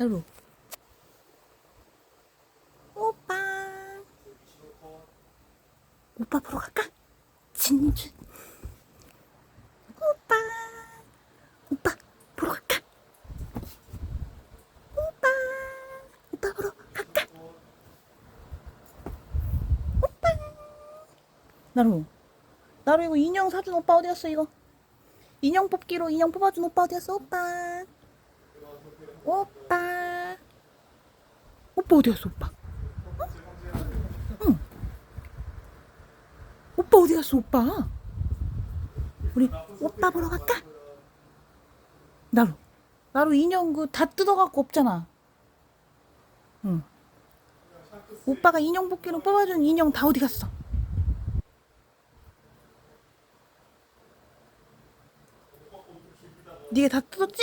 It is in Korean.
나루. 오빠. 오빠 보러 갈까? 진주. 오빠. 오빠 보러 갈까? 오빠. 오빠 보러 갈까? 오빠. 나루. 나루 이거 인형 사준 오빠 어디 갔어 이거? 인형 뽑기로 인형 뽑아준 오빠 어디 갔어 오빠? 오빠. 오빠 어디 갔어 오빠? 어? 응. 오빠 어디 갔어 오빠? 우리 오빠 보러 갈까? 나루. 나루 인형 그 다 뜯어갖고 없잖아. 응. 오빠가 인형 뽑기로 뽑아준 인형 다 어디 갔어? 네가 다 뜯었지?